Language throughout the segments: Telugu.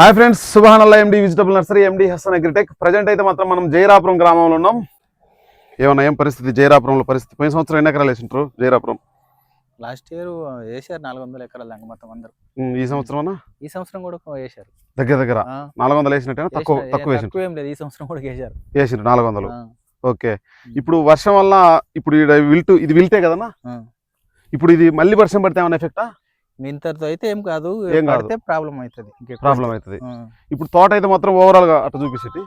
Hi friends సుభానల్లా MD vegetable nursery MD Hasan Agritech present అయితే మాత్రం మనం జైరాపురం గ్రామంలో ఉన్నాం. ఏమన్నా ఏం పరిస్థితి? జైరాపురంలో పరిస్థితి పోయిన సంవత్సరం ఎన్ని ఎకరాలు వేసింటారు జైరాపురం లాస్ట్ ఇయర్ వేసారు నాలుగు వందల ఎకరాల దాకా మొత్తం అందరూ. ఈ సంవత్సరం ఈ సంవత్సరం కూడా వేసారు దగ్గర దగ్గర. నాలుగు వందలు వేసినట్టేనా? తక్కువ తక్కువ తక్కువ ఏం లేదు ఈ సంవత్సరం కూడా వేసారు వేసిండ్రు నాలుగు వందలు. ఓకే. ఇప్పుడు వర్షం వల్ల ఇప్పుడు విల్టు ఇది విల్టే కదన్నా. ఇప్పుడు ఇది మళ్ళీ వర్షం పడితే ఏమైనా ఎఫెక్టా మీ ఇంతటితో అయితే ఏం కాదు ఏం కాదు. ప్రాబ్లం అవుతుంది ప్రాబ్లం అవుతుంది. ఇప్పుడు తోట అయితే మాత్రం ఓవరాల్గా అటు చూపించేటి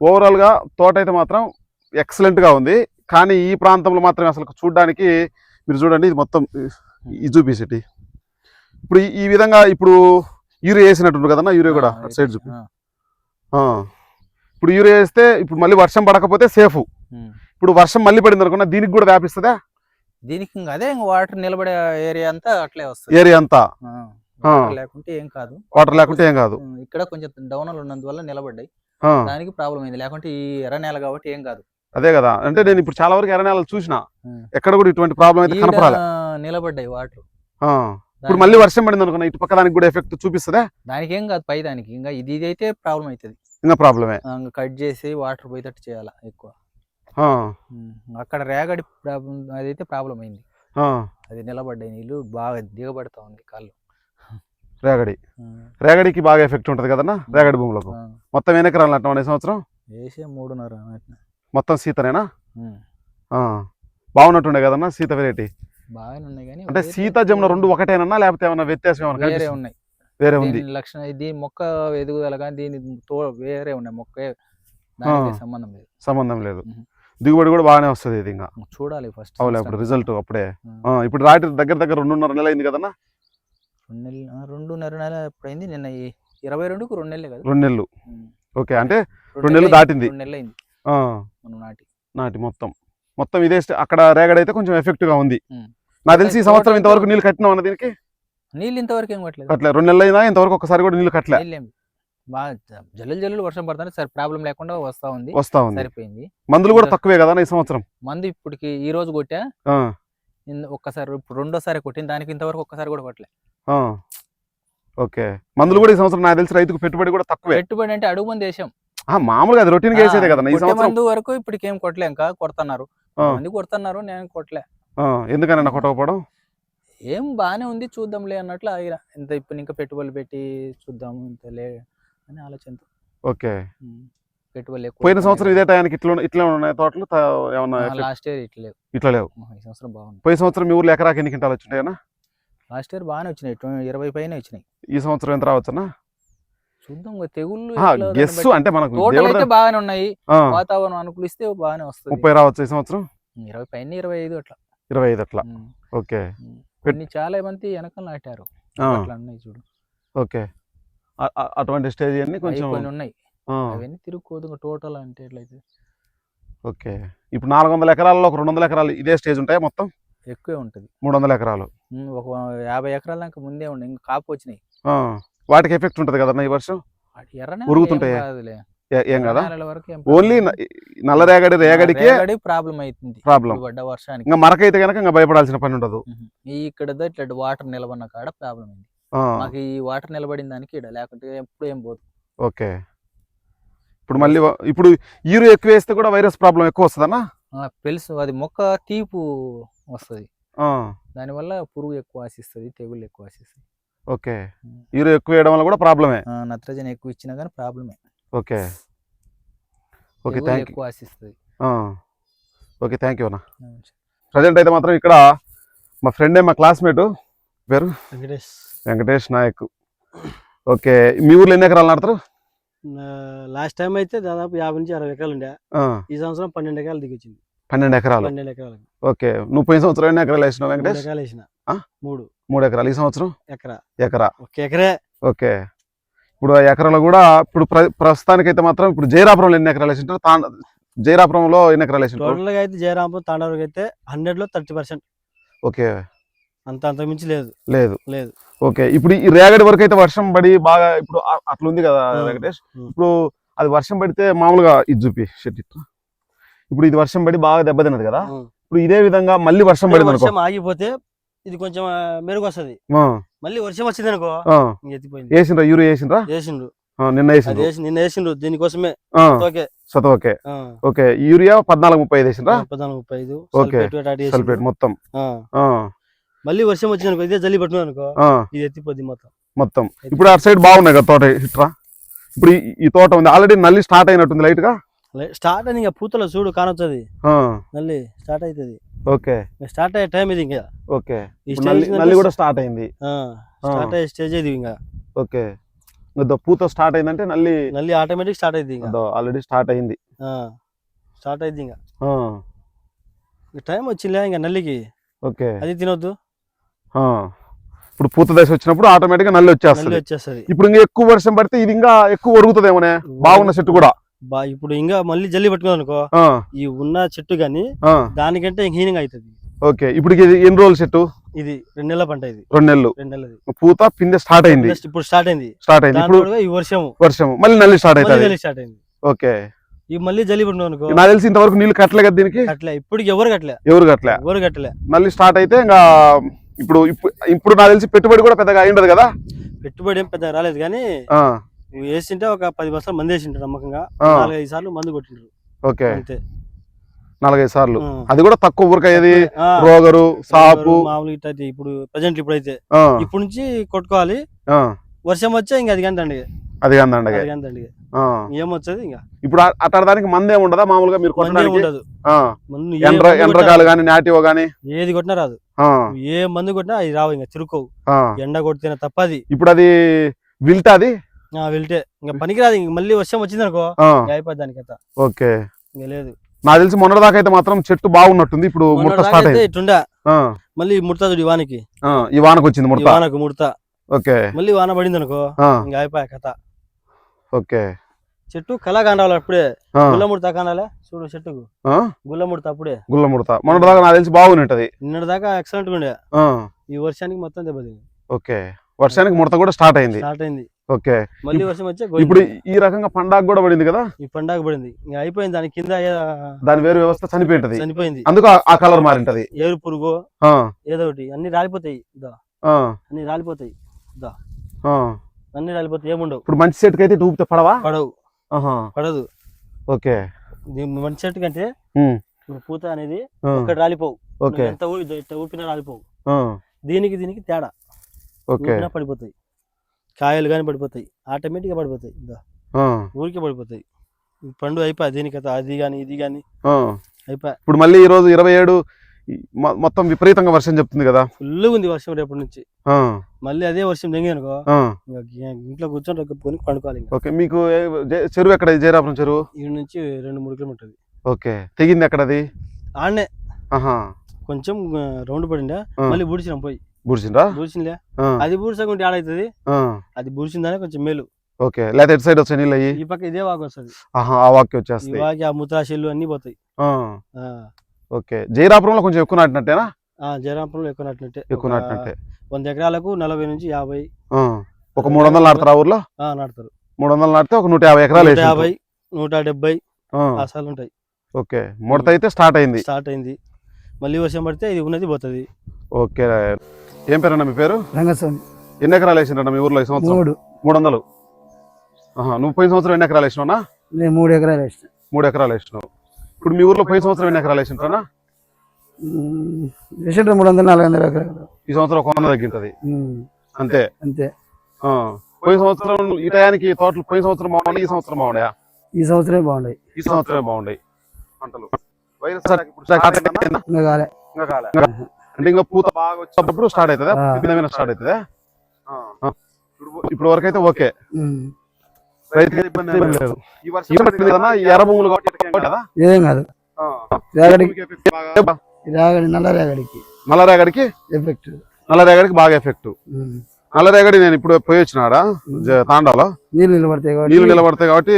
ఓవరాల్గా తోట అయితే మాత్రం ఎక్సలెంట్గా ఉంది. కానీ ఈ ప్రాంతంలో మాత్రం అసలు చూడడానికి మీరు చూడండి ఇది మొత్తం ఇది చూపించేటి ఇప్పుడు ఈ- విధంగా ఇప్పుడు యూరియా వేసినట్టు కదన్నా యూరియా కూడా అటు సైడ్ చూపి. ఇప్పుడు యూరియా వేస్తే ఇప్పుడు మళ్ళీ వర్షం పడకపోతే సేఫ్. ఇప్పుడు వర్షం మళ్ళీ పడింది అనుకున్నా దీనికి కూడా వ్యాపిస్తుందా? దీనికి ఇంకా అదే ఇంకా వాటర్ నిలబడే ఏరియా అంతా అట్లే వస్తుంది. ఏరియా అంతా? లేకుంటే ఏం కాదు. వాటర్ లేకుంటే ఏం కాదు. ఇక్కడ కొంచెం డౌన్ ఉన్నందువల్ల నిలబడ్డాయి. దానికి ప్రాబ్లం అయింది. లేకుంటే ఈ ఎర్ర నేల కాబట్టి ఏం కాదు. అదే కదా. అంటే నేను ఇప్పుడు చాలా వరకు ఎర్రనేలలు చూసిన. ఉమ్. ఎక్కడ కూడా ఇటువంటి ప్రాబ్లం అయితే ఈడ కనపరాలే నిలబడ్డాయి వాటర్. ఇప్పుడు మళ్ళీ వర్షం పడింది అనుకున్నా ఇటు పక్క దానికి కూడా ఎఫెక్ట్ చూపిస్తుందా? దానికి ఏం కాదు పై దానికి. ఇంకా ఇది ఇది అయితే ప్రాబ్లం అవుతుంది. ఇంకా ప్రాబ్లమే కట్ చేసి వాటర్ పోయేటట్టు చేయాలి ఎక్కువ. అక్కడ రేగడి ప్రాబ్లం అదైతే ప్రాబ్లం అయింది. అది నిలబడ్డాయి నీళ్ళు బాగా దిగబడతా ఉంది కాళ్ళు. రేగడి. రేగడికి బాగా ఎఫెక్ట్ ఉంటుంది కదన్నా? రేగడి భూములకు. మొత్తం ఎన్ని ఎకరాలు నాటాం ఈ సంవత్సరం? వేసే మూడున్నర. మొత్తం సీతనేనా. బాగున్నట్టుండే కదన్నా సీత వెరైటీ బాగానే ఉన్నాయి కానీ అంటే సీత జమున రెండు ఒకటేనన్నా? లేకపోతే ఏమైనా వ్యత్యాసం ఏమైనా వేరే? ఉన్నాయి. వేరే ఉంది. లక్షణ దీని మొక్క ఎదుగుదల కానీ దీని తో వేరే ఉన్నాయి. మొక్క. సంబంధం లేదు. సంబంధం లేదు. దిగుబడి కూడా బాగానే వస్తుంది ఇది ఇంకా. చూడాలి ఫస్ట్ అవులే ఇప్పుడు రిజల్ట్ అప్పుడే. ఇప్పుడు రాటి దగ్గర దగ్గర రెండున్నర నెల అయింది కదన్నా? రెండు నెలలు రెండున్నర నెల ఎప్పుడైంది నిన్న ఇరవై రెండుకు రెండు నెలలే కదా. రెండు నెలలు. ఓకే అంటే రెండు నెలలు దాటింది. రెండు నెలలు అయింది. మనం నాటి. నాటి మొత్తం. మొత్తం ఇదే అక్కడ రేగడి అయితే కొంచెం ఎఫెక్ట్గా ఉంది. నాకు తెలిసి ఈ సంవత్సరం ఇంతవరకు నీళ్ళు కట్టినాం అన్న దీనికి? నీళ్ళు ఇంతవరకు ఏం కొట్టలేదు. కట్టలే. రెండు నెలలు అయినా ఇంతవరకు ఒకసారి కూడా నీళ్ళు కట్టలే. నీళ్ళు ఏం బాగా జ- జల్లులు జల్లులు వర్షం పడుతుంది సరే ప్రాబ్లం లేకుండా వస్తా ఉంది. వస్తా ఉంది. సరిపోయింది. మందులు కూడా తక్కువే కదా ఈ సంవత్సరం? మందు ఇప్పటికి ఈ రోజు కొట్టా. ఒక్కసారి ఇప్పుడు రెండోసారి కొట్టింది. దానికి ఇంతవరకు ఒక్కసారి కూడా కొట్టలే. ఓకే. మందులు కూడా ఈ సంవత్సరం నాకు తెలిసి రైతుకు పెట్టుబడి కూడా తక్కువే. పెట్టుబడి అంటే అడుగు మంది వేసాం. ఆ, మామూలుగా అది రొటీన్ వేసేదే కదా ఈ సంవత్సరం? మందు వరకు ఇప్పటికి ఏం కొట్టలే ఇంకా కొడుతున్నారు. మంది కొడుతున్నారు నేను కొట్టలే. ఆ, ఎందుకని కొట్టకపోవడం? ఏం బాగానే ఉంది చూద్దాంలే అన్నట్లు ఇంత ఇప్పుడు ఇంకా పెట్టుబడులు పెట్టి చూద్దాం ఇంత లే అని ఆలోచనతో ఓకే. ఎక్కువ పోయిన సంవత్సరం ఇదే టయానికి ఇట్లా ఇట్లా ఉన్నాయి తోటలు? ఏమన్నా? లాస్ట్ ఇయర్ ఇట్లా. లేవు ఇట్లా లేవు. ఈ సంవత్సరం బాగుంది. పోయిన సంవత్సరం మీ ఊర్లో ఎకరాకి ఎన్ని క్వింటాలు వచ్చింటాయనా లాస్ట్ ఇయర్ బాగానే వచ్చినాయి. ఇరవై పైన వచ్చినాయి. ఈ సంవత్సరం ఎంత రావచ్చనా చూద్దాం తెగుళ్ళు గెస్. అంటే మనకు అయితే బాగానే ఉన్నాయి. వాతావరణం అనుకూలిస్తే బాగానే వస్తుంది. ముప్పై రావచ్చు ఈ సంవత్సరం? ఇరవై పైన ఇరవై ఐదు అట్లా. ఇరవై ఐదు అట్లా. ఓకే. కొన్ని చాలా మంది వెనకాల నాటారు. అట్లా ఉన్నాయి చూడు. ఓకే. అటువంటి స్టేజ్ అన్ని కొంచెం కొన్ని ఉన్నాయి. అవన్నీ తిరుగుకోదు టోటల్ అంటే ఎట్లయితే. ఓకే. ఇప్పుడు నాలుగు వందల ఎకరాల్లో ఒక రెండు వందల ఎకరాలు ఇదే స్టేజ్ ఉంటాయి మొత్తం? ఎక్కువే ఉంటుంది. మూడు వందల ఎకరాలు ఒక యాభై ఎకరాల దాకా ముందే ఉండే ఇంకా కాపు వచ్చినాయి. వాటికి ఎఫెక్ట్ ఉంటుంది కదన్నా ఈ వర్షం? ఉరుగుతుంటాయా? ఏం కదా? ఓన్లీ నల్ల రేగడి. రేగడికే రేగడి ప్రాబ్లం అవుతుంది ప్రాబ్లం. పడ్డ వర్షానికి. ఇంకా మరకైతే కనుక ఇంకా భయపడాల్సిన పని ఉండదు. ఇక్కడ ఇట్లా వాటర్ నిలబడిన కాడ ప్రాబ్లం అయింది. మాకు ఈ వాటర్ నిలబడిన దానికి ఇక్కడ లేకుంటే ఎప్పుడు ఏం పోదు. ఓకే. ఇప్పుడు మళ్ళీ ఇప్పుడు ఈరు ఎక్కువ వేస్తే కూడా వైరస్ ప్రాబ్లం ఎక్కువ వస్తుందన్నా తెలుసు. అది మొక్క తీపు వస్తుంది. ఆ, దానివల్ల పురుగు ఎక్కువ ఆశిస్తుంది తెగుళ్ళు ఎక్కువ ఆశిస్తుంది. ఓకే. ఈరు ఎక్కువ వేయడం వల్ల కూడా ప్రాబ్లమే. నత్రజని ఎక్కువ ఇచ్చినా కానీ ప్రాబ్లమే. ఓకే. Okay thank you. ఎక్కువ ఆశిస్తుంది. ఓకే థ్యాంక్ యూ అన్న. ప్రజెంట్ అయితే మాత్రం ఇక్కడ మా ఫ్రెండే మా క్లాస్మేట్. పేరు? వెంకటేష్. వెంకటేష్ నాయక్. ఓకే మీ ఊర్లో ఎన్ని ఎకరాలు నాడతారు లాస్ట్ టైం అయితే దాదాపు యాభై నుంచి అరవై ఎకరాలు ఉండే. ఈ సంవత్సరం పన్నెండు ఎకరాలు దిగొచ్చింది. పన్నెండు ఎకరాలు. పన్నెండు ఎకరాలు. ఓకే నువ్వు పోయిన సంవత్సరం ఎన్ని ఎకరాలు వేసినావు వెంకటేష్? ఎకరాలు వేసిన? మూడు. మూడు ఎకరాలు. ఈ సంవత్సరం? ఎకరా. ఎకరా. ఒక ఎకరే. ఓకే. ఇప్పుడు ఎకరాలు కూడా ఇప్పుడు ప్ర ప్రస్తుతానికి అయితే మాత్రం ఇప్పుడు జైరాపురంలో ఎన్ని ఎకరాలు వేసింటారు తాండ జైరాపురంలో ఎన్ని ఎకరాలు వేసింటారు టోటల్గా అయితే జయరాంపురం తాండవరకు అయితే హండ్రెడ్లో థర్టీ పర్సెంట్. ఓకే. అంత అంత మించి లేదు. లేదు. లేదు. ఓకే. ఇప్పుడు ఈ రేగడి వరకు అయితే వర్షం పడి బాగా ఇప్పుడు అట్లా ఉంది కదా. వెంకటేష్. ఇప్పుడు అది వర్షం పడితే మామూలుగా ఇది చూపి షెట్ ఇప్పుడు ఇది వర్షం పడి బాగా దెబ్బతిన్నది కదా. ఇప్పుడు ఇదే విధంగా మళ్ళీ వర్షం పడింది అనుకో. ఆగిపోతే ఇది కొంచెం మెరుగు వస్తది మళ్ళీ వర్షం వచ్చింది అనుకో వేసిండ్రా యూరియా వేసిండ్రా? నిన్న వేసిండ్రు. వేసి నిన్న వేసిండ్రు. దీనికోసమే ఓకే. సత ఓకే. ఓకే. యూరియా పద్నాలుగు ముప్పై ఐదు వేసిండ్రా? పద్నాలుగు ముప్పై ఐదు. ఓకే. సల్ఫేట్ మొత్తం. మళ్ళీ వర్షం వచ్చింది అనుకో ఇదే జల్లి పట్టిన అనుకో ఇది ఎత్తిపోద్ది మొత్తం. మొత్తం. ఇప్పుడు అటు సైడ్ బాగున్నాయి కదా తోట ఇట్రా? ఇప్పుడు ఈ- తోట ఉంది. ఆల్రెడీ నల్లి స్టార్ట్ అయినట్టుంది లైట్గా స్టార్ట్ అని ఇంకా పూతలో చూడు కానొచ్చది. మళ్ళీ స్టార్ట్ అవుతుంది ఓకే. స్టార్ట్ అయ్యే టైం ఇది ఇంకా. ఓకే. నల్లి నల్లి కూడా స్టార్ట్ అయింది. స్టార్ట్ అయ్యే స్టేజ్ ఇది ఇంకా. ఓకే. పూత స్టార్ట్ అయిందంటే నల్లి మళ్ళీ ఆటోమేటిక్ స్టార్ట్ అయింది ఇంకా. ఆల్రెడీ స్టార్ట్ అయింది. స్టార్ట్ అయింది ఇంకా. టైం వచ్చిందిలే ఇంకా నల్లికి. ఓకే. అది తినొద్దు. ఇప్పుడు పూత దశ వచ్చినప్పుడు ఆటోమేటిక్గా నల్లి నల్లి వచ్చేస్తుంది. వచ్చేస్తుంది ఇప్పుడు ఇంకా ఎక్కువ వర్షం పడితే ఇది ఇంకా ఎక్కువ ఒరుగుతుందేమోనే? బాగున్న చెట్టు కూడా. బా ఇప్పుడు ఇంకా మళ్ళీ జల్లి పట్టుకున్నాం అనుకో ఈ ఉన్న చెట్టు గాని దానికంటే హీనంగా అవుతుంది. ఓకే ఇప్పుడు ఇది ఎన్ని రోజుల చెట్టు? ఇది రెండు నెలల పంట ఇది. రెండు నెలలు. రెండు నెలలది. పూత పిందె స్టార్ట్ అయింది. ఇప్పుడు స్టార్ట్ అయింది. స్టార్ట్ అయింది. ఇప్పుడు ఈ వర్షం వర్షం మళ్ళీ నల్లి స్టార్ట్ అవుతుంది. జల్లి స్టార్ట్ అయింది. ఓకే. ఈ మళ్ళీ జల్లి పట్టుకున్నాం అనుకో నాకు తెలిసి ఇంతవరకు నీళ్ళు కట్టలే కదా దీనికి? కట్టలే. ఇప్పుడు ఎవరు కట్టలే? ఎవరు కట్టలే? ఎవరు కట్టలే? మళ్ళీ స్టార్ట్ అయితే ఇంకా ఇప్పుడు ఇప్పుడు నాకు తెలిసి పెట్టుబడి కూడా పెద్దగా అయిండదు కదా? పెట్టుబడి ఏం పెద్ద రాలేదు కానీ వేసింటే ఒక పది బస్తాలు మంది వేసింటారు నమ్మకంగా. నాలుగైదు సార్లు మందు కొట్టిండ్రు. ఓకే. అంతే. నాలుగైదు సార్లు. అది కూడా తక్కువ ఊరికయ్యేది రోగరు సాపు. మామూలు ఇట్లా అయితే ఇప్పుడు ప్రజెంట్ ఇప్పుడైతే. ఇప్పుడు నుంచి కొట్టుకోవాలి. వర్షం వచ్చే ఇంకా అది దండిగే. అది కందండగా అది. ఏమొచ్చది ఇంకా ఇప్పుడు అట్టడానికి మందే ఉండదా? మామూలుగా మీరు ఉండదు. ఎండ్రకాలు గాని నాటివో గాని? ఏది కొట్టినా రాదు. ఏ మందు కొట్టినా అది రావు ఇంకా తిరుకోవు ఆ. ఎండ కొడితేనే తప్పది. ఇప్పుడు అది విల్టా అది? ఆ, వెళ్తే ఇంకా పనికిరాదు ఇంక మళ్ళీ వర్షం వచ్చింది అనుకో అయిపోద్ది దానికైతే ఓకే. ఇంకా లేదు. నాకు తెలిసి మొన్నటిదాకా అయితే మాత్రం చెట్టు బాగున్నట్టుంది. ఇప్పుడు ముడత స్టార్ట్ అయింది మళ్ళీ ముడతా చూడు ఈ వానికి ఈ వానకు వచ్చింది ముడత. వానకు ముడతా. ఓకే. మళ్ళీ వాన పడింది అనుకో ఇంకా అయిపోయా కథ. ఓకే. చెట్టు కళ కాండాలి అప్పుడే. ఆ, గుల్ల ముడతా కానాలే చూడు చెట్టుకు. ఆ, గుల్ల ముడతా అప్పుడే. గుల్ల ముడత మొన్నటిదాకా నాకు తెలిసి బాగున్నట్టది నిన్నటి దాకా ఎక్సలెంట్గా ఉండే ఈ వర్షానికి మొత్తం దెబ్బతింది. ఓకే. వర్షానికి ముడత కూడా స్టార్ట్ అయింది. స్టార్ట్ అయింది. ఓకే. మళ్ళీ వర్షం వచ్చే ఇప్పుడు ఈ రకంగా పండాగ కూడా పడింది కదా? ఈ పండగ పడింది. ఇంకా అయిపోయింది. దాని కింద దాని వేరు వ్యవస్థ చనిపోయింటది. చనిపోయింది. అందుకు ఆ- కలర్ మారింటది. ఏరు పురుగు ఏదో ఒకటి. అన్ని రాలిపోతాయి. దా. అన్ని రాలిపోతాయి. ఆ. అన్ని రాలిపోతాయి. ఏముండవు. ఇప్పుడు మంచి చెట్టుకి అయితే పడవా? పడవు. పడదు. ఓకే. మంచి చెట్టు కంటే ఇప్పుడు పూత అనేది ఇక్కడ రాలిపోవు. ఓకే. ఎంత ఊపినా రాలిపోవు. దీనికి దీనికి తేడా. ఓకే. ఊపినా పడిపోతాయి. కాయలు కానీ పడిపోతాయి. ఆటోమేటిక్గా పడిపోతాయి. ఇదా ఆ, ఊరికే పడిపోతాయి. పండు అయిపోయి దీనికి అది కానీ ఇది కానీ. అయిపోయి. ఇప్పుడు మళ్ళీ ఈ రోజు ఇరవై ఏడు మొత్తం విపరీతంగా వర్షం చెప్తుంది కదా. ఫుల్గా ఉంది వర్షం రేపటి నుంచి. మళ్ళీ అదే వర్షం గి- ఇంట్లో కూర్చొని రొక్కుని పండుకోవాలి ఓకే మీకు చెరువు ఎక్కడ? జయరాపురం చెరువు? ఈ నుంచి రెండు మూడు కిలోమీటర్లు ఓకే తెగింది ఎక్కడది ఆడనే. ఆహా. కొంచెం రౌండ్ పడిండే ఆ. మళ్ళీ బూడిచినాం పోయి. బుడిసిండ్రా బూడిచిందిలే అది బూడిసకుంటే ఆడవుతుంది ఆ, అది బూడిచిందనే కొంచెం మేలు. ఓకే ఎటు సైడ్ వచ్చాయి నీళ్ళు అయ్యి? ఈ పక్క ఇదే వాకు వస్తుంది. ఆ వాక్కి ఈ వచ్చేస్తాయి వాకి ఆ ముత్రాశీలు అన్ని పోతాయి. ఓకే. జయరాపురంలో కొంచెం ఎక్కువ నాటినట్టేనా? ఆ జయరాంపురంలో ఎక్కువ నాటినట్టే. ఎక్కువ నాటినట్టే. వంద ఎకరాలకు నలభై నుంచి యాభై ఆ, ఒక మూడు వందలు నాటుతారు ఆ ఊర్లో? ఆ, నాటుతారు. మూడు వందలు నాటితే ఒక నూట యాభై ఎకరాలు యాభై నూట డెబ్బై అసలు ఉంటాయి. ఓకే. ముడత అయితే స్టార్ట్ అయింది. స్టార్ట్ అయింది. మళ్ళీ వర్షం పడితే ఇది ఉన్నది పోతుంది. ఓకే. ఏం పేరన్నా మీ పేరు? రంగస్వామి. ఎన్ని ఎకరాలు వేసిండ్రన్న మీ ఊర్లో ఈ సంవత్సరం? మూడు. మూడు వందలు. నువ్వు పోయిన సంవత్సరం ఎన్ని ఎకరాలు వేసినావునా? నేను మూడు ఎకరాలు వేసిన. మూడు ఎకరాలు వేసినావు. ఇప్పుడు మీ ఊర్లో పోయిన సంవత్సరం ఎన్ని ఎకరాలు వేసింటారా వేసిండ్రు మూడు వందల నాలుగు వందల ఎకరాలు. ఈ సంవత్సరం ఒక వంద తగ్గింటది. అంతే? అంతే. ఆ. పోయిన సంవత్సరం ఈ టయానికి తోటలు పోయిన సంవత్సరం బాగున్నాయి ఈ సంవత్సరం బాగున్నాయా? ఈ సంవత్సరమే బాగున్నాయి. ఈ సంవత్సరమే బాగున్నాయి పంటలు? ఇంకా అంటే పూత బాగా వచ్చినప్పుడు స్టార్ట్ అవుతుందా? స్టార్ట్ అవుతుందా. ఇప్పుడు- వరకు అయితే ఓకే. రైతుకి ఇబ్బంది ఏమీ లేదు. ఈ వర్షం పడింది కదా ఈ ఎర్ర భూములు కాబట్టి ఏం కదా? ఏం కాదు. ఆ. రేగడికి రేగడి నల్ల రేగడికి నల్లరేగడికి ఎఫెక్ట్. నల్లరేగడికి బాగా ఎఫెక్ట్. ఉమ్, నల్లరేగడి నేను ఇప్పుడు పోయి వచ్చినాడా? తాండాలో? నీళ్ళు నిలబడతాయి కాబట్టి. నీళ్ళు నిలబడతాయి కాబట్టి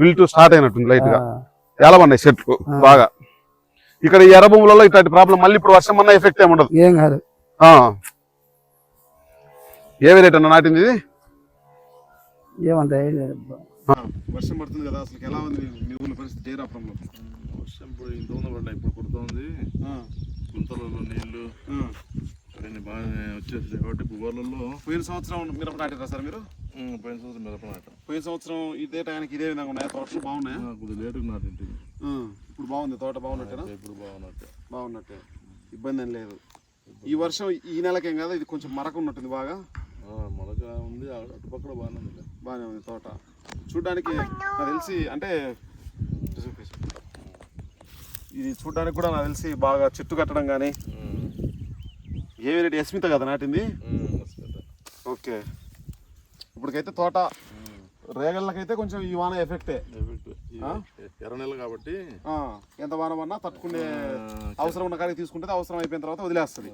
విల్టు స్టార్ట్ అయినట్టుంది లైట్గా ఎలా పడినాయి చెట్లు. బాగా. ఇక్కడ ఈ ఎర్ర భూములలో ఇట్లాంటి ప్రాబ్లం మళ్ళీ ఇప్పుడు వర్షం అన్న ఎఫెక్ట్ ఏమి ఉండదు. ఏం కాదు. ఆ. ఏ వెరైటీ అన్న నాటింది ఇది? ఏమంతా వర్షం పడుతుంది కదా అసలు ఎలా ఉంది మీ ఊళ్ళో పరిస్థితి వర్షం ఇప్పుడు ఇంత ఉంది పడ్డాయి ఇప్పుడు కుడుతోంది. గుంతలలో నీళ్ళు. పైన బాగానే వచ్చేసింది కాబట్టి పోయిన సంవత్సరం మిరప నాటారా సార్ మీరు? పోయిన సంవత్సరం మిరప పోయిన సంవత్సరం ఇదే టైంకి ఇదే విధంగా ఉన్నాయి? తోటలు బాగున్నాయా? కొద్దిగా లేటుగా ఇప్పుడు బాగుంది. తోట బాగున్నట్టేనా? ఇప్పుడు బాగున్నట్టే. బాగున్నట్టే. ఇబ్బంది ఏం లేదు. ఈ వర్షం ఈ నెలకేం కదా ఇది కొంచెం మరక ఉన్నట్టుంది బాగా. ఆ, మొలక ఉంది అటుపక్కల బాగానే ఉంది. బాగానే ఉంది తోట. చూడ్డానికి నాకు తెలిసి అంటే. ఇది చూడ్డానికి కూడా నాకు తెలిసి బాగా చెట్టు కట్టడం కానీ ఏ వెరైటీ ఎస్మిత కదా నాటింది? ఓకే. ఇప్పటికైతే తోట రేగళ్ళకైతే కొంచెం ఈ వాన ఎఫెక్టే? ఎర్ర నెల కాబట్టి ఎంత వాన పడినా తట్టుకునే అవసరం ఉన్న కాడికి తీసుకుంటే అవసరం అయిపోయిన తర్వాత వదిలేస్తుంది.